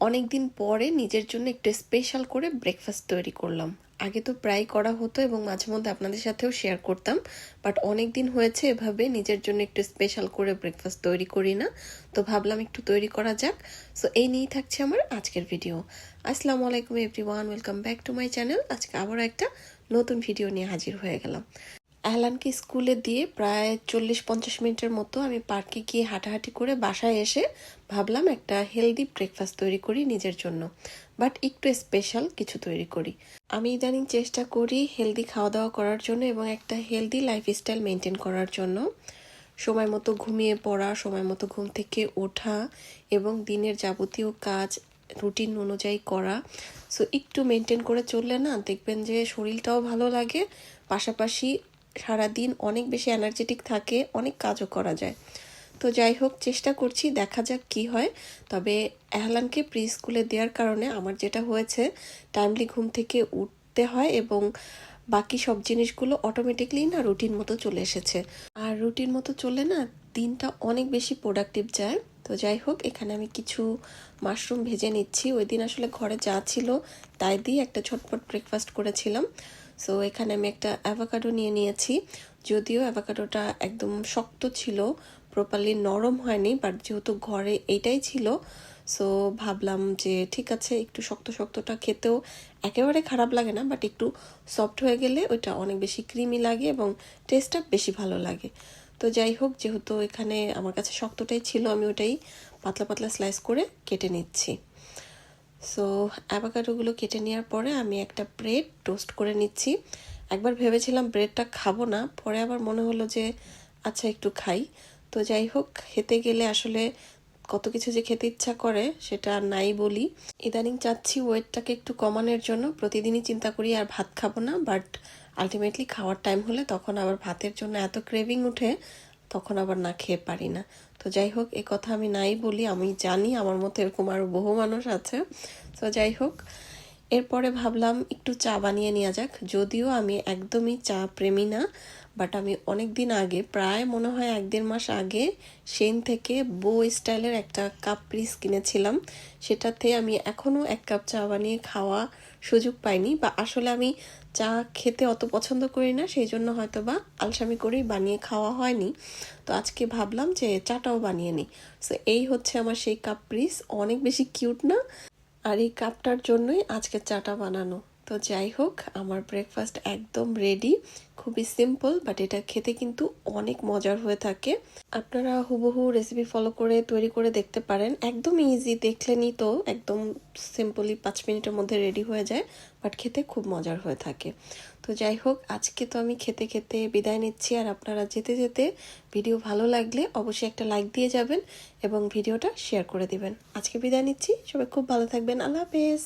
অনেক দিন পরে নিজের জন্য একটু স্পেশাল করে ব্রেকফাস্ট তৈরি করলাম। আগে তো প্রায় করা হতো এবং মাঝে মধ্যে আপনাদের সাথেও শেয়ার করতাম বাট অনেক দিন হয়েছে এভাবে নিজের জন্য একটু স্পেশাল করে ব্রেকফাস্ট তৈরি করি না। তো ভাবলাম একটু তৈরি করা যাক। সো এই নিয়েই থাকছে আমার আজকের ভিডিও আসসালামু আলাইকুম everyone welcome back to my channel আজকে আবারও একটা নতুন ভিডিও নিয়ে হাজির হয়ে গেলাম। অ্যালানকে স্কুলে দিয়ে প্রায় চল্লিশ পঞ্চাশ মিনিটের মতো আমি পার্কে গিয়ে হাঁটাহাঁটি করে বাসায় এসে ভাবলাম একটা হেলদি ব্রেকফাস্ট তৈরি করি নিজের জন্য, বাট একটু স্পেশাল কিছু তৈরি করি। আমি ইদানিং চেষ্টা করি হেলদি খাওয়া দাওয়া করার জন্য এবং একটা হেলদি লাইফস্টাইল মেনটেন করার জন্য। সময় মতো ঘুমিয়ে পড়া, সময় মতো ঘুম থেকে ওঠা এবং দিনের যাবতীয় কাজ, রুটিন অনুযায়ী করা। সো একটু মেনটেন করে চললে না দেখবেন যে শরীরটাও ভালো লাগে, পাশাপাশি সারাদিন অনেক বেশি এনার্জেটিক থাকে, অনেক কাজও করা যায়। তো যাই হোক, চেষ্টা করছি, দেখা যাক কি হয়। তবে এহলানকে প্রি স্কুলে দেওয়ার কারণে আমার যেটা হয়েছে টাইমলি ঘুম থেকে উঠতে হয় এবং বাকি সব জিনিসগুলো অটোমেটিকলি না রুটিন মতো চলে এসেছে। আর রুটিন মতো চলে না দিনটা অনেক বেশি প্রোডাক্টিভ যায়। তো যাই হোক, এখানে আমি কিছু মাশরুম ভেজে নিচ্ছি। ওই দিন আসলে ঘরে যা ছিল তাই দিয়ে একটা ঝটপট ব্রেকফাস্ট করেছিলাম। সো এখানে আমি একটা অ্যাভাকাডো নিয়ে নিয়েছি। যদিও অ্যাভাকাডোটা একদম শক্ত ছিল প্রপারলি নরম হয়নি বাট যেহেতু ঘরে এইটাই ছিল সো ভাবলাম যে ঠিক আছে, একটু শক্ত শক্তটা খেতেও একেবারে খারাপ লাগে না বাট একটু সফট হয়ে গেলে ওইটা অনেক বেশি ক্রিমি লাগে এবং টেস্টটা বেশি ভালো লাগে। তো যাই হোক, যেহেতু এখানে আমার কাছে শক্তটাই ছিল, আমি ওটাই পাতলা পাতলা স্লাইস করে কেটে নিচ্ছি। সো অ্যাভাকাডোগুলো কেটে নেওয়ার পরে আমি একটা ব্রেড টোস্ট করে নিচ্ছি। একবার ভেবেছিলাম ব্রেডটা খাব না, পরে আবার মনে হলো যে আচ্ছা একটু খাই। তো যাই হোক, খেতে গেলে আসলে কত কিছু যে খেতে ইচ্ছা করে, সেটা নাই বলি। ইদানিং চাচ্ছি ওয়েটটাকে একটু কমানোর জন্য। প্রতিদিনই চিন্তা করি আর ভাত খাব না, বাট আলটিমেটলি খাওয়ার টাইম হলে তখন আবার ভাতের জন্য এত ক্রেভিং উঠে তখন আবার না খেয়ে পারি না। তো যাই হোক, এ কথা আমি নাই বলি, আমি জানি আমার মতো এরকম আরও বহু মানুষ আছে। তো যাই হোক এরপরে ভাবলাম একটু চা বানিয়ে নেওয়া যাক। যদিও আমি একদমই চা প্রেমী না বাট আমি অনেক দিন আগে, প্রায় মনে হয় এক দেড় মাস আগে, সেন থেকে বো স্টাইলের একটা কাপ পিস কিনেছিলাম। সেটাতে আমি এখনও এক কাপ চা বানিয়ে খাওয়া সুযোগ পাইনি, বা আসলে আমি চা খেতে অত পছন্দ করি না, সেই জন্য হয়তো বা আলসামি করেই বানিয়ে খাওয়া হয়নি। তো আজকে ভাবলাম যে চাটাও বানিয়ে নিই। সো এই হচ্ছে আমার সেই কাপ পিস। অনেক বেশি কিউট না আর এই কাপটার জন্যই আজকে চাটা বানানো। তো যাই হোক, আমার ব্রেকফাস্ট একদম রেডি খুবই সিম্পল বাট এটা খেতে কিন্তু অনেক মজার হয়ে থাকে। আপনারা হুবহু রেসিপি ফলো করে, তৈরি করে দেখতে পারেন। একদম ইজি দেখলেনই তো একদম সিম্পলি পাঁচ মিনিটের মধ্যে রেডি হয়ে যায় বাট খেতে খুব মজার হয়ে থাকে। তো যাই হোক, আজকে তো আমি খেতে খেতে বিদায় নিচ্ছি, আর আপনারা যেতে যেতে ভিডিও ভালো লাগলে অবশ্যই একটা লাইক দিয়ে যাবেন এবং ভিডিওটা শেয়ার করে দিবেন। আজকে বিদায় নিচ্ছি, সবাই খুব ভালো থাকবেন। আল্লাহ হাফেজ।